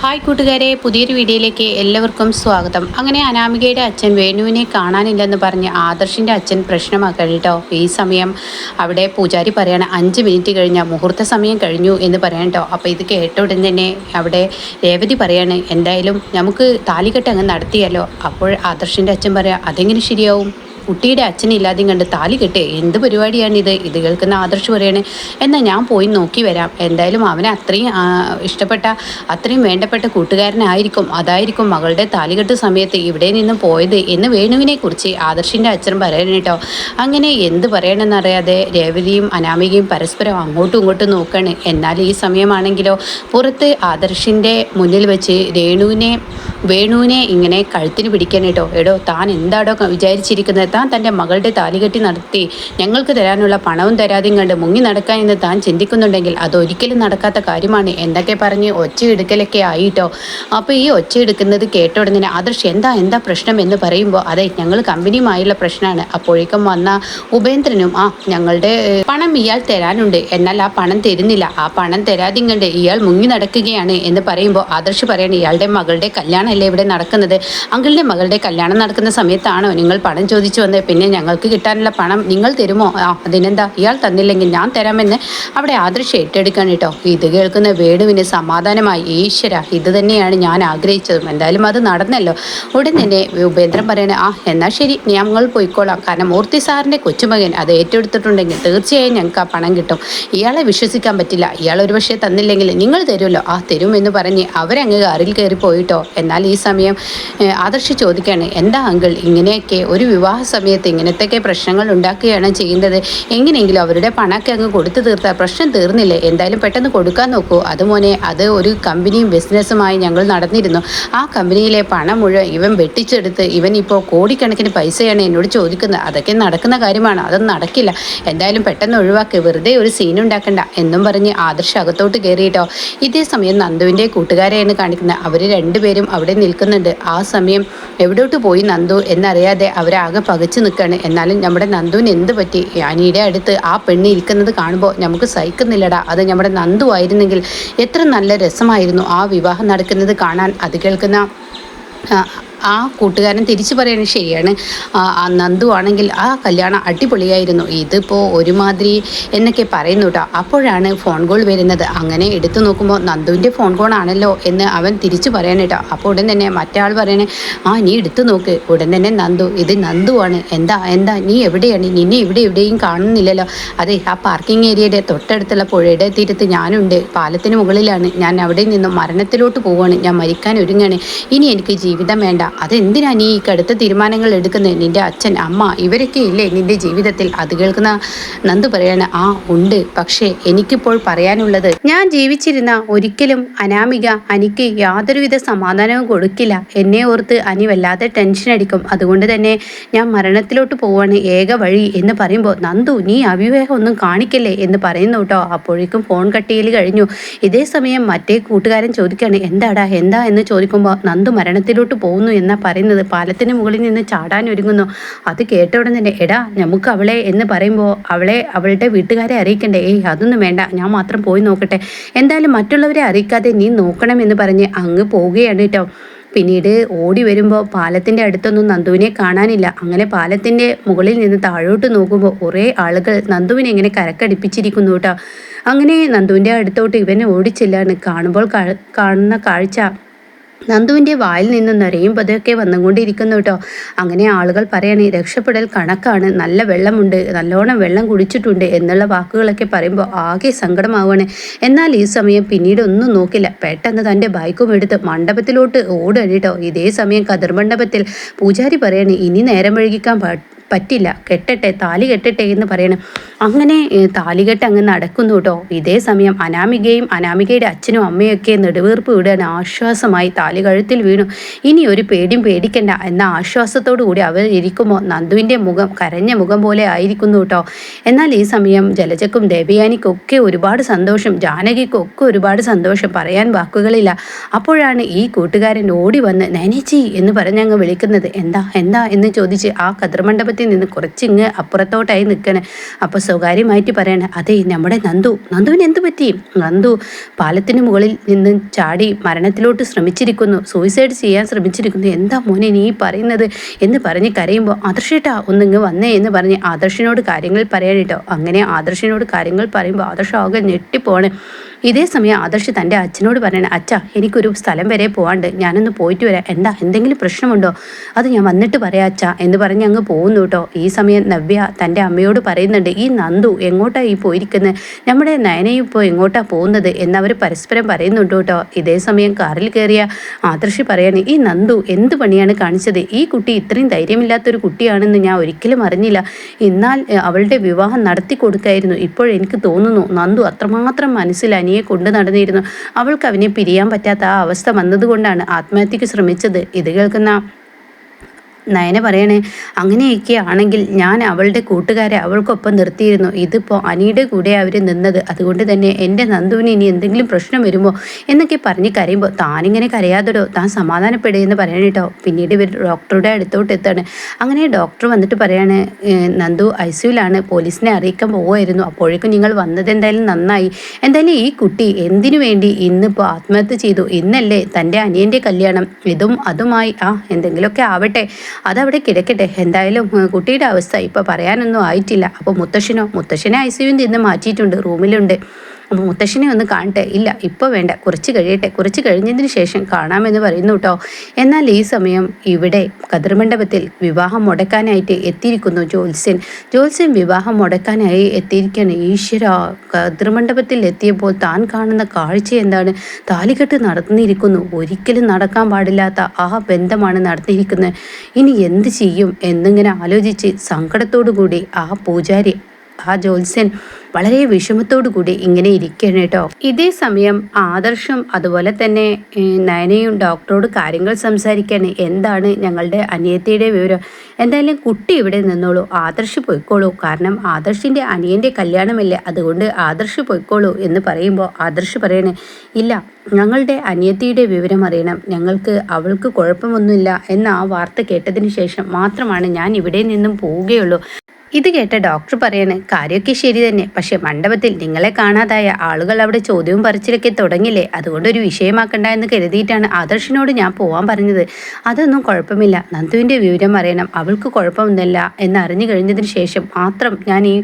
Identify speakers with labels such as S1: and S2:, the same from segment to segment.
S1: Hi കൂട്ടുകാരെ പുതിയൊരു വീഡിയോയിലേക്ക് എല്ലാവർക്കും സ്വാഗതം. അങ്ങനെ അനാമികയുടെ അച്ഛൻ വേണുവിനെ കാണാനില്ലെന്ന് പറഞ്ഞ് ആദർശിന്റെ അച്ഛൻ പ്രശ്നമാക്കാൻ കേട്ടോ. ഈ സമയം അവിടെ പൂജാരി പറയാണ് അഞ്ച് മിനിറ്റ് കഴിഞ്ഞ മുഹൂർത്ത സമയം കഴിഞ്ഞു എന്ന് പറയാൻ കേട്ടോ. അപ്പോൾ ഇത് കേട്ട ഉടൻ തന്നെ അവിടെ രേവതി പറയാണ് എന്തായാലും നമുക്ക് താലികെട്ട് അങ്ങ് നടത്തിയാലോ? അപ്പോൾ ആദർശിന്റെ അച്ഛൻ പറയാം അതെങ്ങനെ ശരിയാവും? കുട്ടിയുടെ അച്ഛനില്ലാതെയും കണ്ട് താലി കെട്ടേ എന്ത് പരിപാടിയാണിത്? ഇത് കേൾക്കുന്ന ആദർശ് പറയണേ എന്നാൽ ഞാൻ പോയി നോക്കി വരാം. എന്തായാലും അവനെ അത്രയും ഇഷ്ടപ്പെട്ട അത്രയും വേണ്ടപ്പെട്ട കൂട്ടുകാരനായിരിക്കും. അതായിരിക്കും മകളുടെ താലികെട്ട് സമയത്ത് ഇവിടെ നിന്ന് പോയത് എന്ന് വേണുവിനെ കുറിച്ച് ആദർശിന്റെ അച്ഛൻ പറയണ കേട്ടോ. അങ്ങനെ എന്ത് പറയണമെന്നറിയാതെ രേവതിയും അനാമികയും പരസ്പരം അങ്ങോട്ടും ഇങ്ങോട്ടും നോക്കാണ്. എന്നാൽ ഈ സമയമാണെങ്കിലോ പുറത്ത് ആദർശിന്റെ മുന്നിൽ വെച്ച് രേണുവിനെ വേണുവിനെ ഇങ്ങനെ കഴുത്തിന് പിടിക്കാൻ കേട്ടോ. എടോ താൻ എന്താടോ വിചാരിച്ചിരിക്കുന്നത്? താൻ തന്റെ മകളുടെ താലികെട്ടി നടത്തി. ഞങ്ങൾക്ക് തരാനുള്ള പണവും തരാതെയും കണ്ട് മുങ്ങി നടക്കാൻ എന്ന് താൻ ചിന്തിക്കുന്നുണ്ടെങ്കിൽ അതൊരിക്കലും നടക്കാത്ത കാര്യമാണ്. എന്തൊക്കെ പറഞ്ഞ് ഒച്ചയെടുക്കലൊക്കെ ആയിട്ടോ അപ്പോൾ ഈ ഒച്ചയെടുക്കുന്നത് കേട്ട ഉടനെ ആദർശ് എന്താ എന്താ പ്രശ്നം എന്ന് പറയുമ്പോൾ അതെ ഞങ്ങൾ കമ്പനിയുമായുള്ള പ്രശ്നമാണ്. അപ്പോഴേക്കും വന്ന ഉപേന്ദ്രനും ആ ഞങ്ങളുടെ പണം ഇയാൾ തരാനുണ്ട്. എന്നാൽ ആ പണം തരുന്നില്ല. ആ പണം തരാതെയും കണ്ട് ഇയാൾ മുങ്ങി നടക്കുകയാണ് എന്ന് പറയുമ്പോൾ ആദർശ് പറയാണ് ഇയാളുടെ മകളുടെ കല്യാണമല്ലേ ഇവിടെ നടക്കുന്നത്? അങ്കിളിന്റെ മകളുടെ കല്യാണം നടക്കുന്ന സമയത്താണോ നിങ്ങൾ പണം ചോദിച്ചു വന്നത്? പിന്നെ ഞങ്ങൾക്ക് കിട്ടാനുള്ള പണം നിങ്ങൾ തരുമോ? ആ അതിനെന്താ? ഇയാൾ തന്നില്ലെങ്കിൽ ഞാൻ തരാമെന്ന് അവിടെ ആദർശ് ഏറ്റെടുക്കാൻ കേട്ടോ. ഇത് കേൾക്കുന്ന വേണുവിന് സമാധാനമായി ഈശ്വര ഇത് തന്നെയാണ് ഞാൻ ആഗ്രഹിച്ചതും. എന്തായാലും അത് നടന്നല്ലോ. ഉടൻ തന്നെ ഉപേന്ദ്രൻ പറയണ ആ എന്നാൽ ശരി ഞങ്ങൾ പോയിക്കോളാം. കാരണം മൂർത്തി സാറിന്റെ കൊച്ചുമകൻ അത് ഏറ്റെടുത്തിട്ടുണ്ടെങ്കിൽ തീർച്ചയായും ഞങ്ങൾക്ക് ആ പണം കിട്ടും. ഇയാളെ വിശ്വസിക്കാൻ പറ്റില്ല. ഇയാൾ ഒരു പക്ഷേ തന്നില്ലെങ്കിൽ നിങ്ങൾ തരുമല്ലോ. ആ തരുമെന്ന് പറഞ്ഞ് അവരങ്ങ് കാറിൽ കയറി പോയിട്ടോ എന്നാൽ ഈ സമയം ആദർശി ആദർശ് ചോദിക്കുകയാണ് എന്താ അങ്കിൾ ഇങ്ങനെയൊക്കെ ഒരു വിവാഹ സമയത്ത് ഇങ്ങനത്തെയൊക്കെ പ്രശ്നങ്ങൾ ഉണ്ടാക്കുകയാണ് ചെയ്യുന്നത്? എങ്ങനെയെങ്കിലും അവരുടെ പണമൊക്കെ അങ്ങ് കൊടുത്തു തീർത്താൽ പ്രശ്നം തീർന്നില്ലേ? എന്തായാലും പെട്ടെന്ന് കൊടുക്കാൻ നോക്കൂ. അത് മോനെ അത് ഒരു കമ്പനിയും ബിസിനസ്സുമായി ഞങ്ങൾ നടന്നിരുന്നു. ആ കമ്പനിയിലെ പണം മുഴുവൻ ഇവൻ വെട്ടിച്ചെടുത്ത് ഇവൻ ഇപ്പോൾ കോടിക്കണക്കിന് പൈസയാണ് എന്നോട് ചോദിക്കുന്നത്. അതൊക്കെ നടക്കുന്ന കാര്യമാണ് അതൊന്നും നടക്കില്ല. എന്തായാലും പെട്ടെന്ന് ഒഴിവാക്കി വെറുതെ ഒരു സീൻ ഉണ്ടാക്കണ്ട എന്നും പറഞ്ഞ് ആദർശ് അകത്തോട്ട് കയറിയിട്ടോ ഇതേ സമയം നന്ദുവിന്റെ കൂട്ടുകാരെയാണ് കാണിക്കുന്നത്. അവർ രണ്ടുപേരും അവിടെ നിൽക്കുന്നുണ്ട്. ആ സമയം എവിടോട്ട് പോയി നന്ദു എന്നറിയാതെ അവരാകെ പകച്ചു നിൽക്കുകയാണ് എന്നാലും നമ്മുടെ നന്ദുവിന് എന്ത് പറ്റി? അനിയുടെ അടുത്ത് ആ പെണ്ണ് ഇരിക്കുന്നത് കാണുമ്പോൾ നമുക്ക് സഹിക്കുന്നില്ലടാ. അത് നമ്മുടെ നന്ദു ആയിരുന്നെങ്കിൽ എത്ര നല്ല രസമായിരുന്നു ആ വിവാഹം നടക്കുന്നത് കാണാൻ. അത് കേൾക്കുന്ന ആ, കൂട്ടുകാരൻ തിരിച്ചു പറയുന്നത് ശരിയാണ്. ആ, നന്ദു ആണെങ്കിൽ ആ കല്യാണം അടിപൊളിയായിരുന്നു. ഇതിപ്പോൾ ഒരുമാതിരി എന്നൊക്കെ പറയുന്നു കേട്ടോ. അപ്പോഴാണ് ഫോൺ കോൾ വരുന്നത്. അങ്ങനെ എടുത്തു നോക്കുമ്പോൾ നന്ദുവിന്റെ ഫോൺ കോൾ ആണല്ലോ എന്ന് അവൻ തിരിച്ചു പറയണം കേട്ടോ. അപ്പോൾ ഉടൻ തന്നെ മറ്റാൾ പറയണേ ആ നീ എടുത്തു നോക്ക്. ഉടൻ തന്നെ നന്ദു ഇത് നന്ദുവാണ് എന്താ എന്താ നീ എവിടെയാണ്? നിന്നെ ഇവിടെ എവിടെയും കാണുന്നില്ലല്ലോ. അതെ ആ പാർക്കിംഗ് ഏരിയയുടെ തൊട്ടടുത്തുള്ള പുഴയുടെ തീരത്ത് ഞാനുണ്ട്. പാലത്തിന് മുകളിലാണ്. ഞാൻ അവിടെ നിന്നും മരണത്തിലോട്ട് പോവുകയാണ് ഞാൻ മരിക്കാൻ ഒരുങ്ങാണ്. ഇനി എനിക്ക് ജീവിതം വേണ്ട. അതെന്തിനാ നീ ഈ കടുത്ത തീരുമാനങ്ങൾ എടുക്കുന്നത് നിന്റെ അച്ഛൻ അമ്മ ഇവരൊക്കെ ഇല്ലേ നിന്റെ ജീവിതത്തിൽ? അത് കേൾക്കുന്ന നന്ദു പറയാണ് ആ ഉണ്ട്. പക്ഷേ എനിക്കിപ്പോൾ പറയാനുള്ളത് ഞാൻ ജീവിച്ചിരുന്ന ഒരിക്കലും അനാമിക അനിക്ക് യാതൊരുവിധ സമാധാനവും കൊടുക്കില്ല. എന്നെ ഓർത്ത് അനി വല്ലാതെ ടെൻഷൻ അടിക്കും. അതുകൊണ്ട് തന്നെ ഞാൻ മരണത്തിലോട്ട് പോവാണ് ഏക വഴി എന്ന് പറയുമ്പോൾ നന്ദു നീ അവിവേകം ഒന്നും കാണിക്കല്ലേ? എന്ന് പറയുന്നു കേട്ടോ. അപ്പോഴേക്കും ഫോൺ കട്ടിയിൽ കഴിഞ്ഞു. ഇതേ സമയം മറ്റേ കൂട്ടുകാരൻ ചോദിക്കുകയാണ് എന്താടാ എന്താ? എന്ന് ചോദിക്കുമ്പോൾ നന്ദു മരണത്തിലോട്ട് പോകുന്നു എന്നാ പറയുന്നത്? പാലത്തിന് മുകളിൽ നിന്ന് ചാടാൻ ഒരുങ്ങുന്നു. അത് കേട്ട തന്നെ എടാ നമുക്ക് അവളെ എന്ന് പറയുമ്പോൾ അവളെ അവളുടെ വീട്ടുകാരെ അറിയിക്കണ്ടേ? ഏയ് അതൊന്നും വേണ്ട. ഞാൻ മാത്രം പോയി നോക്കട്ടെ. എന്തായാലും മറ്റുള്ളവരെ അറിയിക്കാതെ നീ നോക്കണം എന്ന് പറഞ്ഞ് അങ്ങ് പോവുകയാണ് കേട്ടോ. പിന്നീട് ഓടി വരുമ്പോൾ പാലത്തിന്റെ അടുത്തൊന്നും നന്ദുവിനെ കാണാനില്ല. അങ്ങനെ പാലത്തിന്റെ മുകളിൽ നിന്ന് താഴോട്ട് നോക്കുമ്പോൾ കുറേ ആളുകൾ നന്ദുവിനെ ഇങ്ങനെ കരക്കടിപ്പിച്ചിരിക്കുന്നു കേട്ടോ. അങ്ങനെ നന്ദുവിന്റെ അടുത്തോട്ട് ഇവനെ ഓടിച്ചില്ലാണ്. കാണുമ്പോൾ കാണുന്ന കാഴ്ച നന്ദുവിന്റെ വായിൽ നിന്ന് നിറയും പതൊക്കെ വന്നുകൊണ്ടിരിക്കുന്നു കേട്ടോ. അങ്ങനെ ആളുകൾ പറയണേ രക്ഷപ്പെടൽ കണക്കാണ്. നല്ല വെള്ളമുണ്ട്. നല്ലോണം വെള്ളം കുടിച്ചിട്ടുണ്ട് എന്നുള്ള വാക്കുകളൊക്കെ പറയുമ്പോൾ ആകെ സങ്കടമാവുകയാണ്. എന്നാൽ ഈ സമയം പിന്നീട് ഒന്നും നോക്കില്ല. പെട്ടെന്ന് തന്റെ ബൈക്കും എടുത്ത് മണ്ഡപത്തിലോട്ട് ഓടുകയാണ് ഇതേ സമയം കതിർ മണ്ഡപത്തിൽ പൂജാരി പറയണേ ഇനി നേരം വഴുകിക്കാൻ പറ്റില്ല. കെട്ടട്ടെ താലി കെട്ടട്ടെ എന്ന് പറയണം. അങ്ങനെ താലികെട്ട് അങ്ങ് നടക്കുന്നു കേട്ടോ ഇതേ സമയം അനാമികയും അനാമികയുടെ അച്ഛനും അമ്മയൊക്കെ നെടുവീർപ്പ് വിടാൻ ആശ്വാസമായി താലി കഴുത്തിൽ വീണു. ഇനി ഒരു പേടിയും പേടിക്കണ്ട എന്ന ആശ്വാസത്തോടു കൂടി അവർ ഇരിക്കുമ്പോൾ നന്ദുവിന്റെ മുഖം കരഞ്ഞ മുഖം പോലെ ആയിരിക്കുന്നു കേട്ടോ എന്നാൽ ഈ സമയം ജലജക്കും ദേവയാനിക്കൊക്കെ ഒരുപാട് സന്തോഷം. ജാനകിക്കൊക്കെ ഒരുപാട് സന്തോഷം. പറയാൻ വാക്കുകളില്ല. അപ്പോഴാണ് ഈ കൂട്ടുകാരൻ ഓടി വന്ന് നനച്ചി എന്ന് പറഞ്ഞങ്ങ് വിളിക്കുന്നത്. എന്താ? എന്താ? എന്ന് ചോദിച്ച് ആ കതിർമണ്ഡപത്തിൽ മണ്ഡപത്തിൽ നിന്ന് കുറച്ചിങ്ങ് അപ്പുറത്തോട്ടായി നിൽക്കണേ. അപ്പോൾ സ്വകാര്യമായിട്ട് പറയണേ അതെ നമ്മുടെ നന്ദു നന്ദുവിന് എന്ത് പറ്റി? നന്ദു പാലത്തിന് മുകളിൽ നിന്ന് ചാടി മരണത്തിലോട്ട് ശ്രമിച്ചിരിക്കുന്നു. സൂയിസൈഡ് ചെയ്യാൻ ശ്രമിച്ചിരിക്കുന്നു. എന്താ മോനെ നീ പറയുന്നത്? എന്ന് പറഞ്ഞ് കരയുമ്പോൾ ആദർശേട്ടാ ഒന്നിങ്ങ് വന്നേ എന്ന് പറഞ്ഞ് ആദർശിനോട് കാര്യങ്ങൾ പറയാനിട്ടോ അങ്ങനെ ആദർശിനോട് കാര്യങ്ങൾ പറയുമ്പോൾ ആദർശം ആകെ ഞെട്ടിപ്പോണേ. ഇതേ സമയം ആദർശ് തന്റെ അച്ഛനോട് പറയണേ അച്ഛ എനിക്കൊരു സ്ഥലം വരെ പോകാണ്ട് ഞാനൊന്ന് പോയിട്ട് വരാം. എന്താ എന്തെങ്കിലും പ്രശ്നമുണ്ടോ? അത് ഞാൻ വന്നിട്ട് പറയാം അച്ഛ എന്ന് പറഞ്ഞ് അങ്ങ് പോകുന്നു കേട്ടോ. ഈ സമയം നവ്യ തന്റെ അമ്മയോട് പറയുന്നുണ്ട് ഈ നന്ദു എങ്ങോട്ടാണ് ഈ പോയിരിക്കുന്നത് നമ്മുടെ നയനയും ഇപ്പോൾ എങ്ങോട്ടാണ് പോകുന്നത്? എന്നവർ പരസ്പരം പറയുന്നുണ്ട് കേട്ടോ. ഇതേ സമയം കാറിൽ കയറിയ ആദർശി പറയാണ് ഈ നന്ദു എന്ത് പണിയാണ് കാണിച്ചത്? ഈ കുട്ടി ഇത്രയും ധൈര്യമില്ലാത്തൊരു കുട്ടിയാണെന്ന് ഞാൻ ഒരിക്കലും അറിഞ്ഞില്ല. എന്നാൽ അവളുടെ വിവാഹം നടത്തി കൊടുക്കായിരുന്നു ഇപ്പോഴെനിക്ക് തോന്നുന്നു നന്ദു അത്രമാത്രം മനസ്സിൽ അനിയെ കൊണ്ടു നടന്നിരുന്നു. അവൾക്ക് അവനെ പിരിയാൻ പറ്റാത്ത ആ അവസ്ഥ വന്നതുകൊണ്ടാണ് ആത്മഹത്യക്ക് ശ്രമിച്ചത്. ഇത് കേൾക്കുന്ന നയന പറയണേ അങ്ങനെയൊക്കെ ആണെങ്കിൽ ഞാൻ അവളുടെ കൂട്ടുകാരെ അവൾക്കൊപ്പം നിർത്തിയിരുന്നു. ഇതിപ്പോൾ അനിയുടെ കൂടെ അവർ നിന്നത്. അതുകൊണ്ട് തന്നെ എന്റെ നന്ദുവിന് ഇനി എന്തെങ്കിലും പ്രശ്നം വരുമോ? എന്നൊക്കെ പറഞ്ഞ് കരയുമ്പോൾ താനിങ്ങനെ കരയാതടോ താൻ സമാധാനപ്പെടുകയെന്ന് പറയണേട്ടോ പിന്നീട് ഇവർ ഡോക്ടറുടെ അടുത്തോട്ട് എത്താണ്. അങ്ങനെ ഡോക്ടർ വന്നിട്ട് പറയാണ് നന്ദു ഐ സിയുലാണ് പോലീസിനെ അറിയിക്കാൻ പോകുമായിരുന്നു അപ്പോഴേക്കും നിങ്ങൾ വന്നത് എന്തായാലും നന്നായി. എന്തായാലും ഈ കുട്ടി എന്തിനു വേണ്ടി ഇന്നിപ്പോൾ ആത്മഹത്യ ചെയ്തു? ഇന്നല്ലേ തന്റെ അനിയന്റെ കല്യാണം. ഇതും അതുമായി ആ എന്തെങ്കിലുമൊക്കെ ആവട്ടെ. അതവിടെ കിടക്കട്ടെ. എന്തായാലും കുട്ടിയുടെ അവസ്ഥ ഇപ്പോൾ പറയാനൊന്നും ആയിട്ടില്ല. അപ്പോൾ മുത്തശ്ശനോ മുത്തശ്ശനെ ഐ സിയുവിൽ നിന്ന് മാറ്റിയിട്ടുണ്ട് റൂമിലുണ്ട്. അപ്പോൾ മുത്തശ്ശിനെ ഒന്ന് കാണട്ടെ? ഇല്ല ഇപ്പോൾ വേണ്ട. കുറച്ച് കഴിയട്ടെ. കുറച്ച് കഴിഞ്ഞതിന് ശേഷം കാണാമെന്ന് പറയുന്നു കേട്ടോ എന്നാൽ ഈ സമയം ഇവിടെ കതിർമണ്ഡപത്തിൽ വിവാഹം മുടക്കാനായിട്ട് എത്തിയിരിക്കുന്നു ജ്യോത്സ്യൻ. ജ്യോത്സ്യൻ വിവാഹം മുടക്കാനായി എത്തിയിരിക്കുകയാണ്. ഈശ്വര കതിർമണ്ഡപത്തിൽ എത്തിയപ്പോൾ താൻ കാണുന്ന കാഴ്ച എന്താണ്? താലികെട്ട് നടന്നിരിക്കുന്നു. ഒരിക്കലും നടക്കാൻ പാടില്ലാത്ത ആ ബന്ധമാണ് നടത്തിയിരിക്കുന്നത് ഇനി എന്ത് ചെയ്യും? എന്നിങ്ങനെ ആലോചിച്ച് സങ്കടത്തോടു കൂടി ആ പൂജാരി ആ ജ്യോത്സ്യൻ വളരെ വിഷമത്തോടു കൂടി ഇങ്ങനെ ഇരിക്കുകയാണ് കേട്ടോ. ഇതേ സമയം ആദർശം അതുപോലെ തന്നെ നയനയും ഡോക്ടറോട് കാര്യങ്ങൾ സംസാരിക്കാണ് എന്താണ് ഞങ്ങളുടെ അനിയത്തിയുടെ വിവരം? എന്തായാലും കുട്ടി ഇവിടെ നിന്നോളൂ ആദർശ് പോയിക്കോളൂ. കാരണം ആദർശിന്റെ അനിയന്റെ കല്യാണമല്ലേ അതുകൊണ്ട് ആദർശ് പോയിക്കോളൂ എന്ന് പറയുമ്പോൾ ആദർശ് പറയണേ ഇല്ല ഞങ്ങളുടെ അനിയത്തിയുടെ വിവരം അറിയണം. ഞങ്ങൾക്ക് അവൾക്ക് കുഴപ്പമൊന്നുമില്ല എന്ന ആ വാർത്ത കേട്ടതിന് ശേഷം മാത്രമാണ് ഞാൻ ഇവിടെ നിന്നും പോവുകയുള്ളൂ. ഇത് കേട്ട ഡോക്ടർ പറയാണ് കാര്യമൊക്കെ ശരി തന്നെ. പക്ഷെ മണ്ഡപത്തിൽ നിങ്ങളെ കാണാതായ ആളുകൾ അവിടെ ചോദ്യവും പറിച്ചിലൊക്കെ തുടങ്ങില്ലേ? അതുകൊണ്ട് ഒരു വിഷയമാക്കണ്ട എന്ന് കരുതിയിട്ടാണ് ആദർശിനോട് ഞാൻ പോവാൻ പറഞ്ഞത്. അതൊന്നും കുഴപ്പമില്ല. നന്ദുവിന്റെ വിവരം അറിയണം. അവൾക്ക് കുഴപ്പമൊന്നുമില്ല എന്ന് അറിഞ്ഞു കഴിഞ്ഞതിന് ശേഷം മാത്രം ഞാൻ ഈ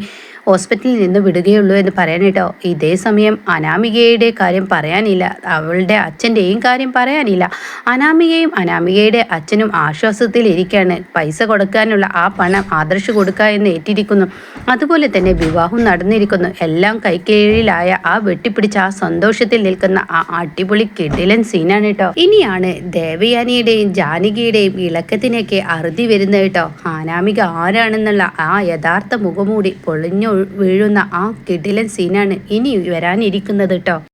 S1: ഹോസ്പിറ്റലിൽ നിന്ന് വിടുകയുള്ളൂ എന്ന് പറയാനിട്ടോ ഇതേ സമയം അനാമികയുടെ കാര്യം പറയാനില്ല. അവളുടെ അച്ഛന്റെയും കാര്യം പറയാനില്ല. അനാമികയും അനാമികയുടെ അച്ഛനും ആശ്വാസത്തിൽ ഇരിക്കുകയാണ് പൈസ കൊടുക്കാനുള്ള ആ പണം ആദർശ് കൊടുക്കുക എന്ന് ഏറ്റിരിക്കുന്നു. അതുപോലെ തന്നെ വിവാഹം നടന്നിരിക്കുന്നു. എല്ലാം കൈക്കീഴിലായ ആ വെട്ടിപ്പിടിച്ച ആ സന്തോഷത്തിൽ നിൽക്കുന്ന ആ അടിപൊളി കിടിലൻ സീനാണ് കേട്ടോ. ഇനിയാണ് ദേവയാനിയുടെയും ജാനകിയുടെയും ഇളക്കത്തിനൊക്കെ അറുതി വരുന്നത് കേട്ടോ. അനാമിക ആരാണെന്നുള്ള ആ യഥാർത്ഥ മുഖമൂടി പൊളിഞ്ഞു വീഴുന്ന ആ കിടിലൻ സീനാണ് ഇനി വരാനിരിക്കുന്നത് കേട്ടോ